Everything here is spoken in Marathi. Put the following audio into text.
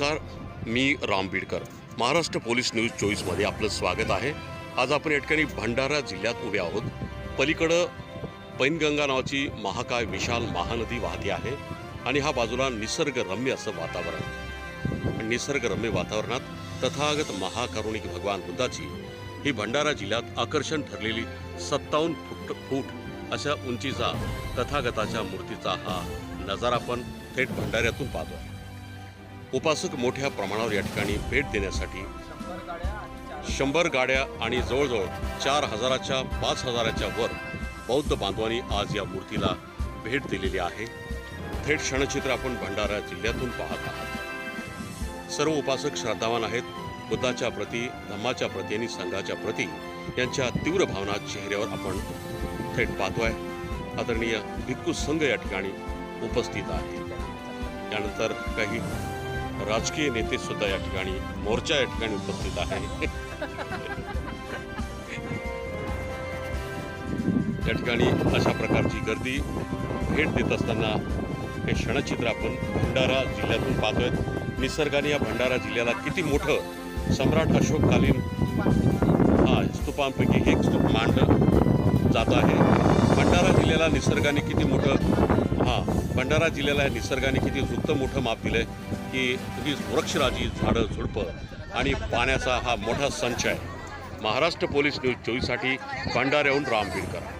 मी राम बीडकर. महाराष्ट्र पोलीस न्यूज चोवीसमध्ये आपलं स्वागत आहे. आज आपण या ठिकाणी भंडारा जिल्ह्यात उभे आहोत. पलीकडं पैनगंगा नावाची महाकाय विशाल महानदी वाहते आहे आणि हा बाजूला निसर्गरम्य असं वातावरण. निसर्गरम्य वातावरणात तथागत महाकारुणिक भगवान बुद्धाची ही भंडारा जिल्ह्यात आकर्षण ठरलेली सत्तावन्न फूट फूट अशा उंचीचा तथागताच्या मूर्तीचा हा नजारा आपण थेट भंडाऱ्यातून पाहतो उपासक मोठ्या प्रमाणावर या ठिकाणी भेट देण्यासाठी शंभर गाड्या आणि जवळजवळ चार हजाराच्या पाच हजाराच्या वर बौद्ध बांधवांनी आज या मूर्तीला भेट दिलेली आहे. थेट क्षणचित्र आपण भंडारा जिल्ह्यातून पाहत आहात. सर्व उपासक श्रद्धावान आहेत. बुद्धाच्या प्रती धम्माच्या प्रती आणि संघाच्या प्रती यांच्या तीव्र भावना चेहऱ्यावर आपण थेट पाहतोय. आदरणीय भिक्खू संघ या ठिकाणी उपस्थित आहे. त्यानंतर काही राजकीय नेते सुद्धा या ठिकाणी मोर्चा या ठिकाणी उपस्थित आहे. या ठिकाणी अशा प्रकारची गर्दी भेट देत असताना हे क्षणचित्र आपण भंडारा जिल्ह्यातून पाहतोय. निसर्गाने या भंडारा जिल्ह्याला किती मोठं सम्राट अशोककालीन हा स्तूपांपैकी एक स्तूप मांडलं जात आहे. भंडारा जिल्ह्याला निसर्गाने किती मोठं हां भंडारा जिल्ह्याला या निसर्गाने किती उत्तम मोठं माप आहे की ही वृक्षराजी झाडं झुडपं आणि पाण्याचा हा मोठा संच आहे. महाराष्ट्र पोलीस न्यूज चोवीससाठी भंडाऱ्याहून राम बिडकर.